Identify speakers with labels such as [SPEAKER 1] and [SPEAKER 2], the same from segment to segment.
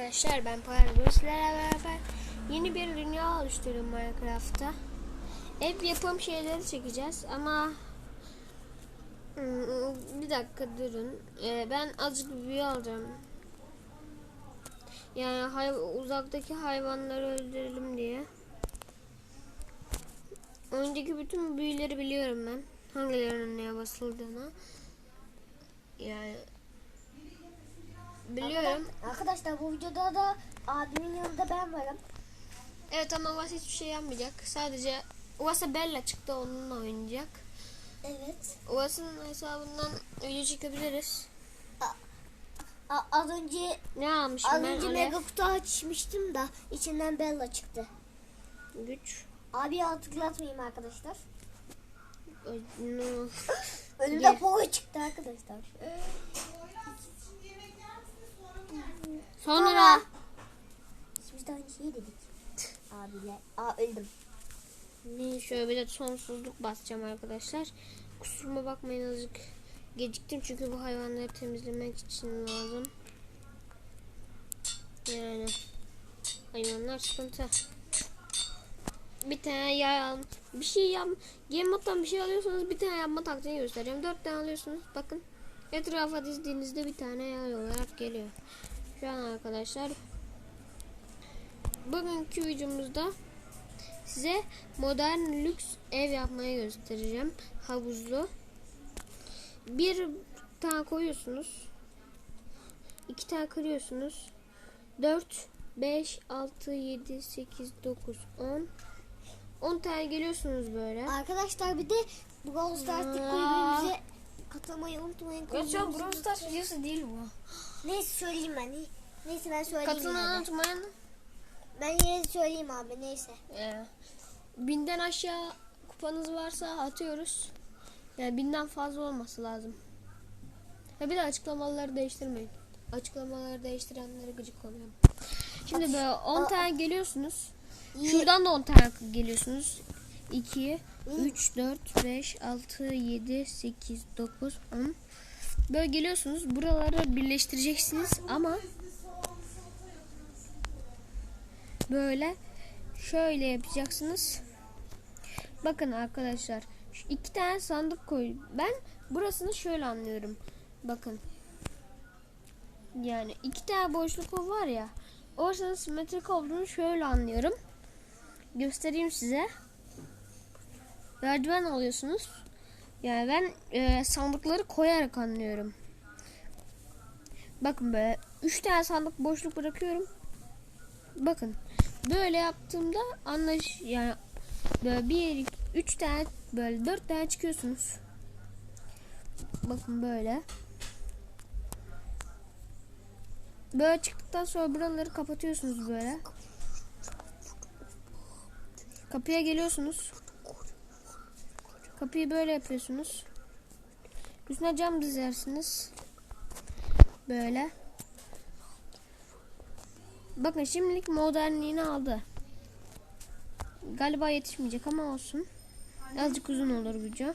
[SPEAKER 1] Arkadaşlar ben Paragül sizlerle beraber yeni bir dünya oluşturuyorum Minecraft'ta. Ev yapım şeyleri çekeceğiz ama Hmm, bir dakika durun. Ee, ben azıcık büyü alacağım. Yani hay uzaktaki hayvanları öldürelim diye. Önceki bütün büyüleri biliyorum ben. Hangilerinin neye basıldığını. Yani biliyorum.
[SPEAKER 2] Arkadaşlar bu videoda da abimin yanında ben varım.
[SPEAKER 1] Evet ama Uvas hiçbir şey yapmayacak. Sadece Uvas'a Bella çıktı onunla oynayacak.
[SPEAKER 2] Evet.
[SPEAKER 1] Uvas'ın hesabından video çekebiliriz.
[SPEAKER 2] A- az önce
[SPEAKER 1] Ne almışım
[SPEAKER 2] az
[SPEAKER 1] ben
[SPEAKER 2] önce
[SPEAKER 1] Alev?
[SPEAKER 2] mega kutu açmıştım da içinden Bella çıktı.
[SPEAKER 1] Güç.
[SPEAKER 2] Abi hatırlatmayayım arkadaşlar. Önümde. Pogo çıktı arkadaşlar.
[SPEAKER 1] Sonra
[SPEAKER 2] Biz de aynı şeyi dedik. Abiyle. Aa öldüm.
[SPEAKER 1] ne şöyle bir de sonsuzluk basacağım arkadaşlar. Kusuruma bakmayın azıcık geciktim çünkü bu hayvanları temizlemek için lazım. Yani hayvanlar sıkıntı. Bir tane yay. Bir şey yap. Game moddan bir şey alıyorsanız bir tane yapma taktiğini göstereceğim. Dört tane alıyorsunuz. Bakın etrafa dizdiğinizde bir tane yay olarak geliyor. Şu an arkadaşlar bugünkü videomuzda size modern lüks ev yapmayı göstereceğim. Havuzlu. Bir tane koyuyorsunuz. iki tane kırıyorsunuz. 4, 5, 6, 7, 8, 9, 10. 10 tane geliyorsunuz böyle.
[SPEAKER 2] Arkadaşlar bir de Brawl Stars'taki
[SPEAKER 1] Aa.
[SPEAKER 2] kulübümüze katılmayı unutmayın.
[SPEAKER 1] Geçen Brawl Stars videosu değil bu.
[SPEAKER 2] Neyse söyleyeyim ben. Neyse ben söyleyeyim.
[SPEAKER 1] Katılmayı
[SPEAKER 2] de.
[SPEAKER 1] unutmayın.
[SPEAKER 2] Ben yine söyleyeyim abi neyse.
[SPEAKER 1] Ee, binden aşağı kupanız varsa atıyoruz. Yani binden fazla olması lazım. Ha bir de açıklamaları değiştirmeyin. Açıklamaları değiştirenlere gıcık oluyorum. Şimdi böyle 10
[SPEAKER 2] Aa.
[SPEAKER 1] tane geliyorsunuz.
[SPEAKER 2] İyi.
[SPEAKER 1] Şuradan da 10 tane geliyorsunuz. 2, 3, 4, 5, 6, 7, 8, 9, 10. Böyle geliyorsunuz. Buraları birleştireceksiniz ama böyle şöyle yapacaksınız. Bakın arkadaşlar. Şu iki tane sandık koy. Ben burasını şöyle anlıyorum. Bakın. Yani iki tane boşluk var ya. Orasının simetrik olduğunu şöyle anlıyorum. Göstereyim size. Merdiven alıyorsunuz. Yani ben e, sandıkları koyarak anlıyorum. Bakın böyle üç tane sandık boşluk bırakıyorum. Bakın böyle yaptığımda anlaş yani böyle bir üç tane böyle dört tane çıkıyorsunuz. Bakın böyle. Böyle çıktıktan sonra buraları kapatıyorsunuz böyle. Kapıya geliyorsunuz. Kapıyı böyle yapıyorsunuz. Üstüne cam dizersiniz. Böyle. Bakın şimdilik modernliğini aldı. Galiba yetişmeyecek ama olsun. Azıcık uzun olur video.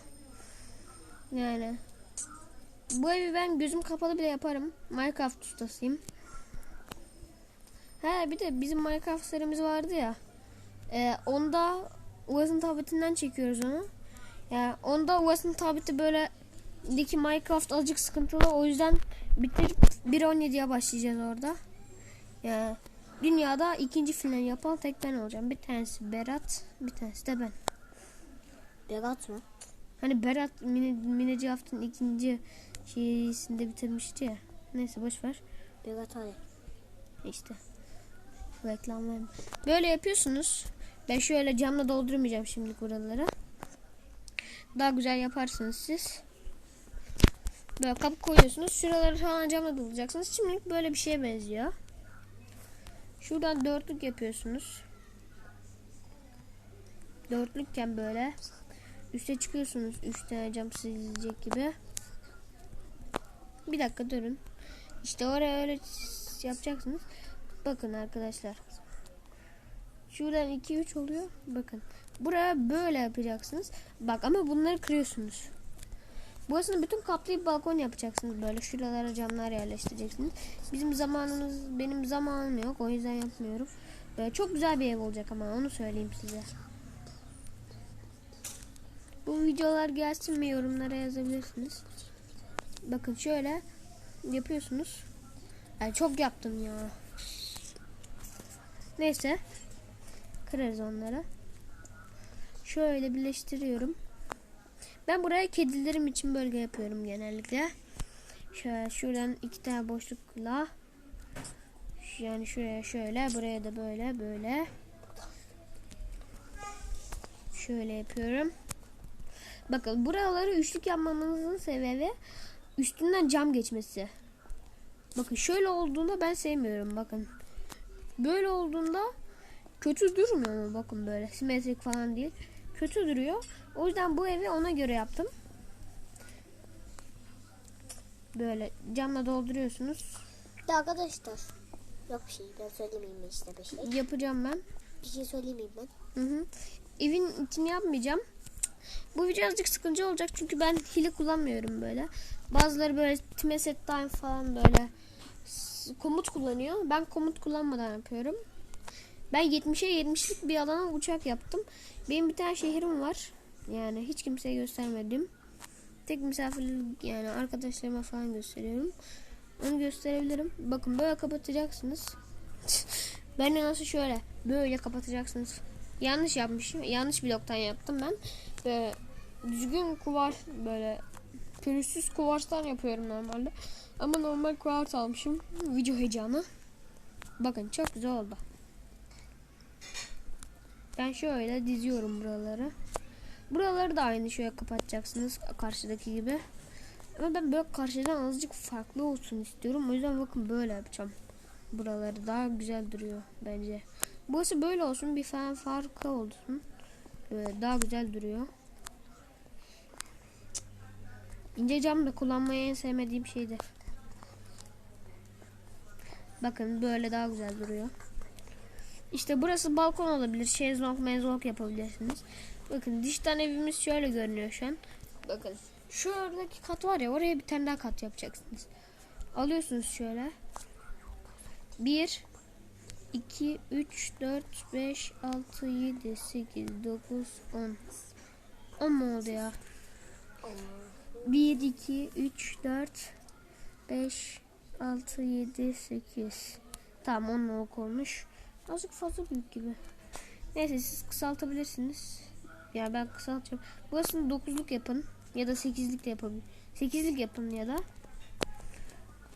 [SPEAKER 1] Yani. Bu evi ben gözüm kapalı bile yaparım. Minecraft ustasıyım. He bir de bizim Minecraft serimiz vardı ya. Ee, onda Uaz'ın tabletinden çekiyoruz onu. Yani onda Uaz'ın tableti böyle diki Minecraft azıcık sıkıntılı. O yüzden bitirip 1.17'ye başlayacağız orada. Yani dünyada ikinci final yapan tek ben olacağım. Bir tanesi Berat, bir tanesi de ben.
[SPEAKER 2] Berat mı?
[SPEAKER 1] Hani Berat Mine, Mineci Haft'ın ikinci şeysinde bitirmişti ya. Neyse boş ver.
[SPEAKER 2] Berat Ali.
[SPEAKER 1] İşte. Reklam verme. Böyle yapıyorsunuz. Ben şöyle camla doldurmayacağım şimdi buraları. Daha güzel yaparsınız siz. Böyle kapı koyuyorsunuz. Şuraları falan camla dolduracaksınız. Şimdilik böyle bir şeye benziyor. Şuradan dörtlük yapıyorsunuz. Dörtlükken böyle. Üste çıkıyorsunuz. Üç tane cam sizilecek gibi. Bir dakika durun. İşte oraya öyle yapacaksınız. Bakın arkadaşlar. Şuradan 2 3 oluyor. Bakın. Buraya böyle yapacaksınız. Bak ama bunları kırıyorsunuz. Burasını bütün kaplayıp balkon yapacaksınız böyle. Şuralara camlar yerleştireceksiniz. Bizim zamanımız, benim zamanım yok. O yüzden yapmıyorum. Böyle çok güzel bir ev olacak ama onu söyleyeyim size. Bu videolar gelsin mi yorumlara yazabilirsiniz. Bakın şöyle yapıyorsunuz. Yani çok yaptım ya. Neyse. Kırarız onları. Şöyle birleştiriyorum. Ben buraya kedilerim için bölge yapıyorum genellikle. Şöyle şuradan iki tane boşlukla yani şuraya şöyle buraya da böyle böyle şöyle yapıyorum. Bakın buraları üçlük yapmamızın sebebi üstünden cam geçmesi. Bakın şöyle olduğunda ben sevmiyorum bakın. Böyle olduğunda kötü durmuyor mu bakın böyle simetrik falan değil. Kötü duruyor. O yüzden bu evi ona göre yaptım. Böyle camla dolduruyorsunuz.
[SPEAKER 2] Bir de arkadaşlar. Yok bir şey. Ben söylemeyeyim ben işte bir şey.
[SPEAKER 1] Yapacağım ben.
[SPEAKER 2] Bir şey söylemeyeyim ben.
[SPEAKER 1] Hı hı. Evin içini yapmayacağım. Bu video azıcık sıkıcı olacak çünkü ben hile kullanmıyorum böyle. Bazıları böyle time set time falan böyle komut kullanıyor. Ben komut kullanmadan yapıyorum. Ben 70'e 70'lik bir alana uçak yaptım. Benim bir tane şehrim var. Yani hiç kimseye göstermedim. Tek misafirlik yani arkadaşlarıma falan gösteriyorum. Onu gösterebilirim. Bakın böyle kapatacaksınız. ben de nasıl şöyle böyle kapatacaksınız. Yanlış yapmışım. Yanlış bloktan yaptım ben. Böyle düzgün kuvar böyle pürüzsüz kuvarstan yapıyorum normalde. Ama normal kuvars almışım. Video heyecanı. Bakın çok güzel oldu. Ben şöyle diziyorum buraları. Buraları da aynı şöyle kapatacaksınız karşıdaki gibi. Ama ben böyle karşıdan azıcık farklı olsun istiyorum. O yüzden bakın böyle yapacağım. Buraları daha güzel duruyor bence. Burası böyle olsun bir falan farkı olsun. Böyle daha güzel duruyor. İnce cam da kullanmayı en sevmediğim şeydir. Bakın böyle daha güzel duruyor. İşte burası balkon olabilir. Şezlong mezlong yapabilirsiniz. Bakın dişten evimiz şöyle görünüyor şu an. Bakın şuradaki kat var ya oraya bir tane daha kat yapacaksınız. Alıyorsunuz şöyle. 1 2 3 4 5 6 7 8 9 10 10 mu oldu ya? 1 2 3 4 5 6 7 8 Tamam 10 ok olmuş. Azıcık fazla büyük gibi. Neyse siz kısaltabilirsiniz. Ya ben kısaltacağım. Burasını 9'luk yapın ya da 8'lik de yapabilir. 8'lik yapın ya da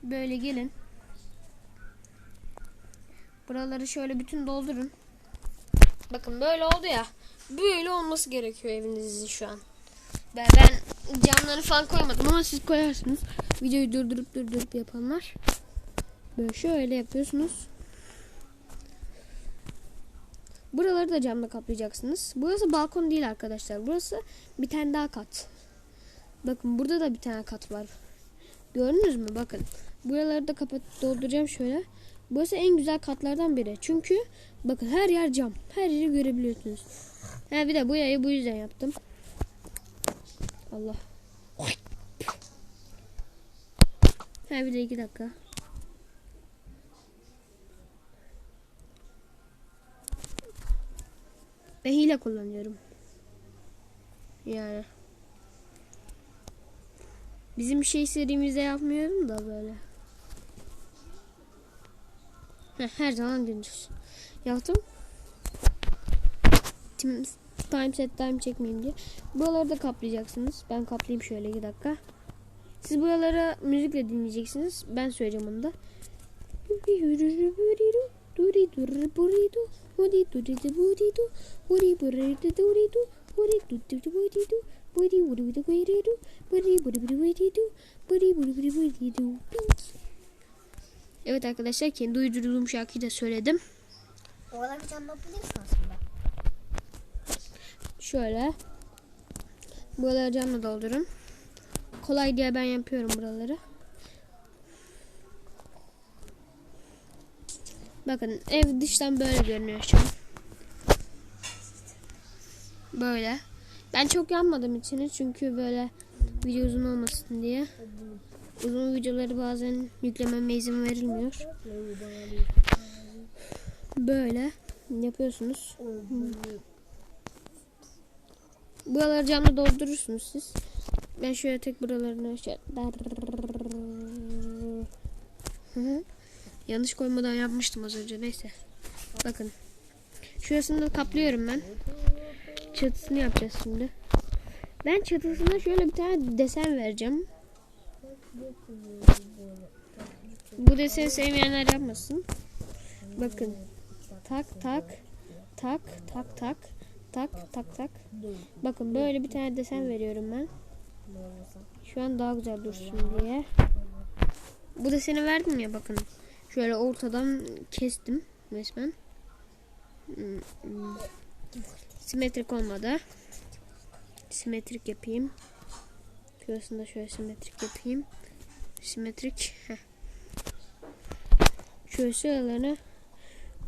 [SPEAKER 1] böyle gelin. Buraları şöyle bütün doldurun. Bakın böyle oldu ya. Böyle olması gerekiyor evinizin şu an. Ben, ben camları falan koymadım ama siz koyarsınız. Videoyu durdurup durdurup yapanlar. Böyle şöyle yapıyorsunuz. Buraları da camla kaplayacaksınız. Burası balkon değil arkadaşlar. Burası bir tane daha kat. Bakın burada da bir tane kat var. Gördünüz mü? Bakın. Buraları da kapat dolduracağım şöyle. Burası en güzel katlardan biri. Çünkü bakın her yer cam. Her yeri görebiliyorsunuz. Ha bir de bu yayı bu yüzden yaptım. Allah. Ha bir de iki dakika. Ben hile kullanıyorum. Yani. Bizim şey serimizde yapmıyorum da böyle. Heh, her zaman gündüz. Yaptım. Tim- Time set time çekmeyeyim diye. Buraları da kaplayacaksınız. Ben kaplayayım şöyle iki dakika. Siz buraları müzikle dinleyeceksiniz. Ben söyleyeceğim onu da. Evet arkadaşlar kendi uydurduğum şarkıyı da söyledim.
[SPEAKER 2] Oraları cam yapabilirsin aslında.
[SPEAKER 1] Şöyle. Buraları camla doldurun. Kolay diye ben yapıyorum buraları. Bakın ev dıştan böyle görünüyor şu an. Böyle. Ben çok yanmadım içini çünkü böyle Video uzun olmasın diye. Uzun videoları bazen yüklememe izin verilmiyor. Böyle yapıyorsunuz. Buraları camla doldurursunuz siz. Ben şöyle tek buralarını şey... Hı hı. Yanlış koymadan yapmıştım az önce. Neyse. Bakın. Şurasını da kaplıyorum ben. Çatısını yapacağız şimdi. Ben çatısına şöyle bir tane desen vereceğim. Bu deseni sevmeyenler yapmasın. Bakın. Tak tak. Tak tak tak. Tak tak tak. Bakın böyle bir tane desen veriyorum ben. Şu an daha güzel dursun diye. Bu deseni verdim ya bakın. Şöyle ortadan kestim resmen. Hmm. Simetrik olmadı. Simetrik yapayım. Şurasını da şöyle simetrik yapayım. Simetrik. Heh. Şöyle sıralarını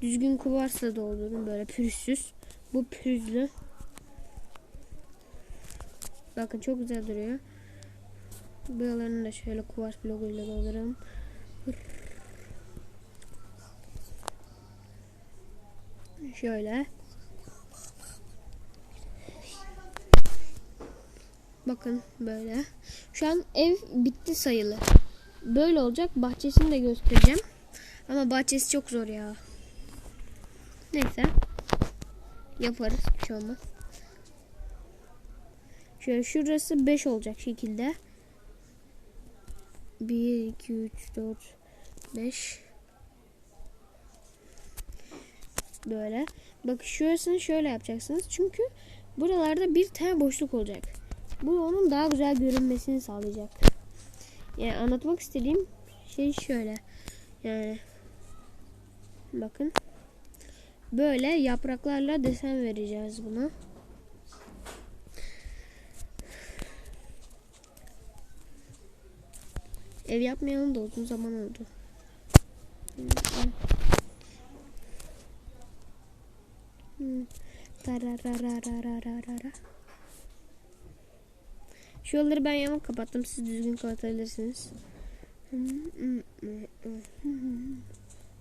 [SPEAKER 1] düzgün kuvarsla doldurun böyle pürüzsüz. Bu pürüzlü. Bakın çok güzel duruyor. Buralarını da şöyle kuvars bloguyla dolduralım. Şöyle. Bakın böyle. Şu an ev bitti sayılı. Böyle olacak. Bahçesini de göstereceğim. Ama bahçesi çok zor ya. Neyse. Yaparız. Bir şey olmaz. Şöyle şurası 5 olacak şekilde. 1, 2, 3, 4, 5. Böyle. Bak şurasını şöyle yapacaksınız. Çünkü buralarda bir tane boşluk olacak. Bu onun daha güzel görünmesini sağlayacak. Yani anlatmak istediğim şey şöyle. Yani bakın. Böyle yapraklarla desen vereceğiz buna. Ev yapmayalım da uzun zaman oldu. Hmm. Şu yolları ben yamuk kapattım. Siz düzgün kapatabilirsiniz.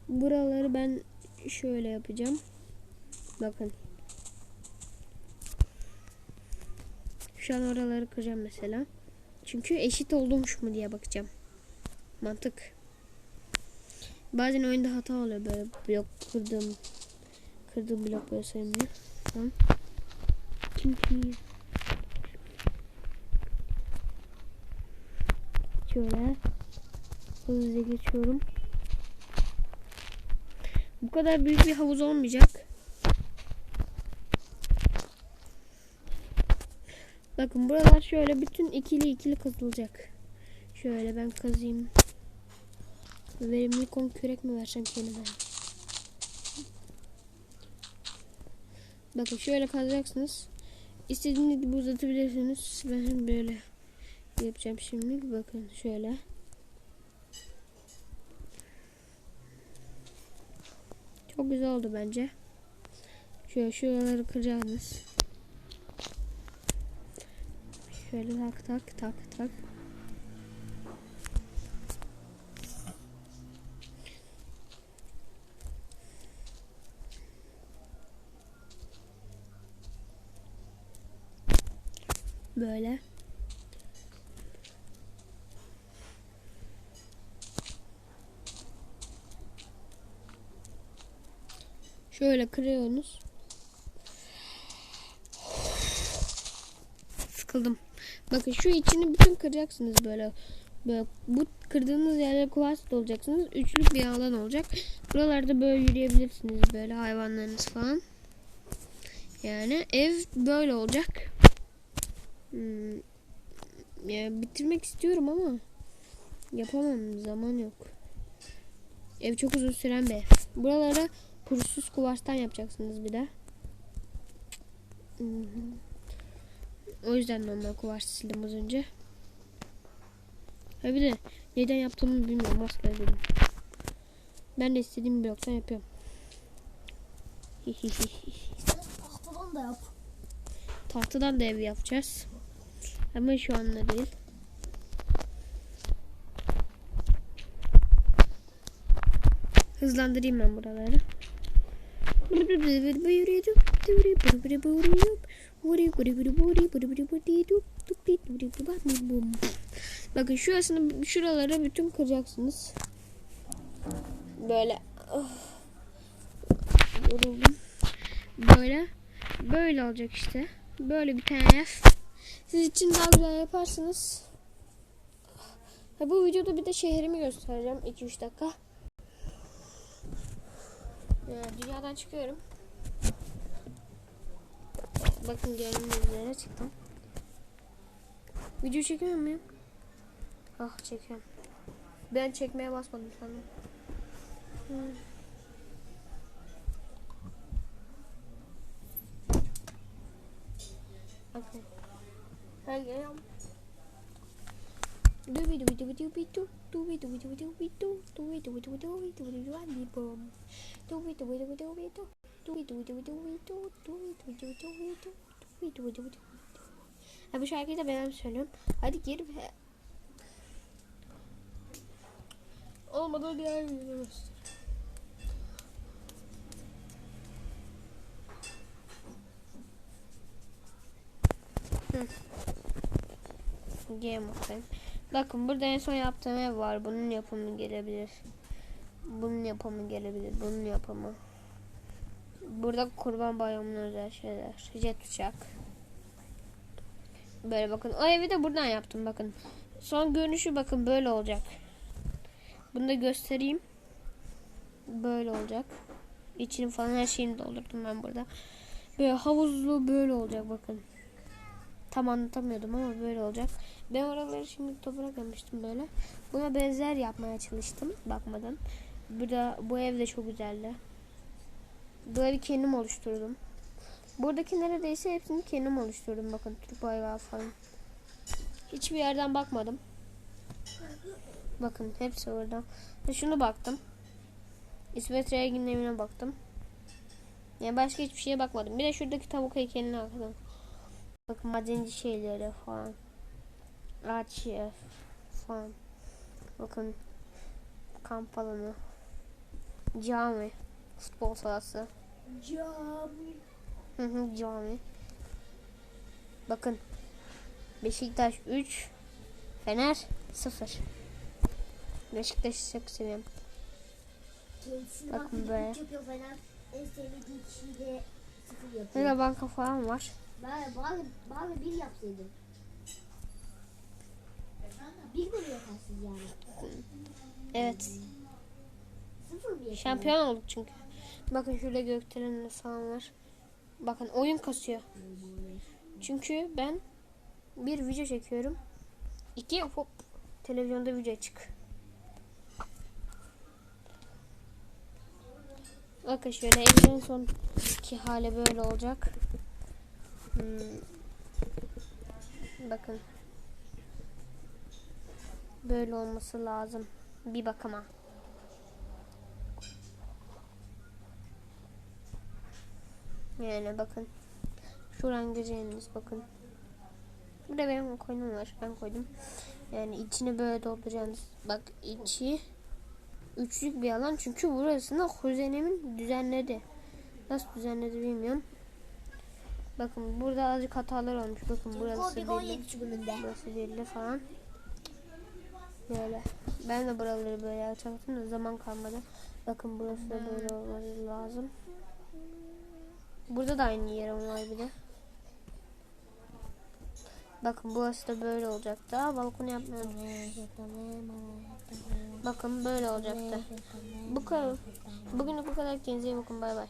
[SPEAKER 1] Buraları ben şöyle yapacağım. Bakın. Şu an oraları kıracağım mesela. Çünkü eşit olmuş mu diye bakacağım. Mantık. Bazen oyunda hata oluyor böyle blok kırdığım kırdığım blok böyle sayılmıyor. Tamam. Kim kim? Şöyle hızlıca geçiyorum. Bu kadar büyük bir havuz olmayacak. Bakın buralar şöyle bütün ikili ikili kazılacak. Şöyle ben kazayım. Verimli kon kürek mi versem kendime? Bakın şöyle kazacaksınız. İstediğiniz gibi uzatabilirsiniz. Ben böyle yapacağım şimdi. Bakın şöyle. Çok güzel oldu bence. Şöyle şuraları kıracaksınız. Şöyle tak tak tak tak. Böyle. Şöyle kırıyorsunuz. Sıkıldım. Bakın şu içini bütün kıracaksınız böyle. Böyle bu kırdığınız yerlere kuvars dolacaksınız. Üçlük bir alan olacak. Buralarda böyle yürüyebilirsiniz böyle hayvanlarınız falan. Yani ev böyle olacak. Hmm. Yani bitirmek istiyorum ama yapamam. Zaman yok. Ev çok uzun süren bir ev. Buralara pürüzsüz kuvarstan yapacaksınız bir de. Hı hı. O yüzden normal kuvars sildim az önce. Ha bir de neden yaptığımı bilmiyorum. Asla dedim. Ben de istediğim bloktan yapıyorum.
[SPEAKER 2] Tahtadan da yap.
[SPEAKER 1] Tahtadan da ev yapacağız. Ama şu anda değil. Hızlandırayım ben buraları. Bakın şurasını şuraları bütün kıracaksınız. Böyle. Ah. Böyle böyle olacak işte. Böyle bir tane siz için daha güzel yaparsınız. Ha, bu videoda bir de şehrimi göstereceğim 2-3 dakika. Ee, dünyadan çıkıyorum. Bakın gördüğünüz üzere çıktım. Video çekiyor muyum? Ah çekiyorum. Ben çekmeye basmadım sanırım. Hmm. Okay. Hadi Dubi dubi dubi dubi du dubi dubi dubi dubi du dubi dubi dubi dubi dubi dubi dubi bum dubi dubi dubi dubi du dubi dubi dubi dubi du dubi dubi dubi dubi du dubi dubi dubi dubi Ha bu şarkıyı da ben söylüyorum. Hadi gir ve olmadı diğer videoyu göster. Hı. Game bakayım. Bakın burada en son yaptığım ev var. Bunun yapımı gelebilir. Bunun yapımı gelebilir. Bunun yapımı. Burada kurban bayramına özel şeyler. Jet uçak. Böyle bakın. O evi de buradan yaptım bakın. Son görünüşü bakın böyle olacak. Bunu da göstereyim. Böyle olacak. İçini falan her şeyini doldurdum ben burada. Böyle havuzlu böyle olacak bakın. Tam anlatamıyordum ama böyle olacak. Ben oraları şimdi toprak yapmıştım böyle. Buna benzer yapmaya çalıştım bakmadan. Burada bu ev de çok güzeldi. Bu kendim oluşturdum. Buradaki neredeyse hepsini kendim oluşturdum. Bakın Türk bayrağı falan. Hiçbir yerden bakmadım. Bakın hepsi orada. Ve şunu baktım. İsmet Reagan'ın evine baktım. Yani başka hiçbir şeye bakmadım. Bir de şuradaki tavuk heykeline baktım. Bakın madenci şeyleri falan. Ağaç falan. Bakın kamp alanı. Cami. Futbol sahası.
[SPEAKER 2] Cami.
[SPEAKER 1] Hı hı cami. Bakın. Beşiktaş 3. Fener 0. Beşiktaş'ı çok seviyorum.
[SPEAKER 2] Kendisini
[SPEAKER 1] Bakın
[SPEAKER 2] bak
[SPEAKER 1] böyle.
[SPEAKER 2] yapıyor falan. En sevmediği sıfır yapıyor.
[SPEAKER 1] Burada banka falan var.
[SPEAKER 2] Ben bari, bari bir yapsaydım. Bir mi yetersiz yani?
[SPEAKER 1] Evet.
[SPEAKER 2] Sıfır mı yeter?
[SPEAKER 1] Şampiyon olduk çünkü. Bakın şurada gökdelenler falan var. Bakın oyun kasıyor. Çünkü ben bir video çekiyorum. İki hop televizyonda video çık. Bakın şöyle evin son ki hali böyle olacak. Hmm. Bakın. Böyle olması lazım. Bir bakıma. Yani bakın. Şuran göreceğiniz bakın. Burada benim koynum var. Ben koydum. Yani içini böyle dolduracağınız. Bak içi üçlük bir alan. Çünkü burasını kuzenimin düzenledi. Nasıl düzenledi bilmiyorum. Bakın burada azıcık hatalar olmuş. Bakın burası belli.
[SPEAKER 2] 17 çubuğunda.
[SPEAKER 1] Burası belli falan. Böyle. Ben de buraları böyle yapacaktım da zaman kalmadı. Bakın burası da böyle olması lazım. Burada da aynı yerim var bir de. Bakın burası da böyle olacaktı. Aa, balkon yapmıyorum. Bakın böyle olacaktı. Bu kadar. Bugün bu kadar. Kendinize iyi bakın. Bay bay.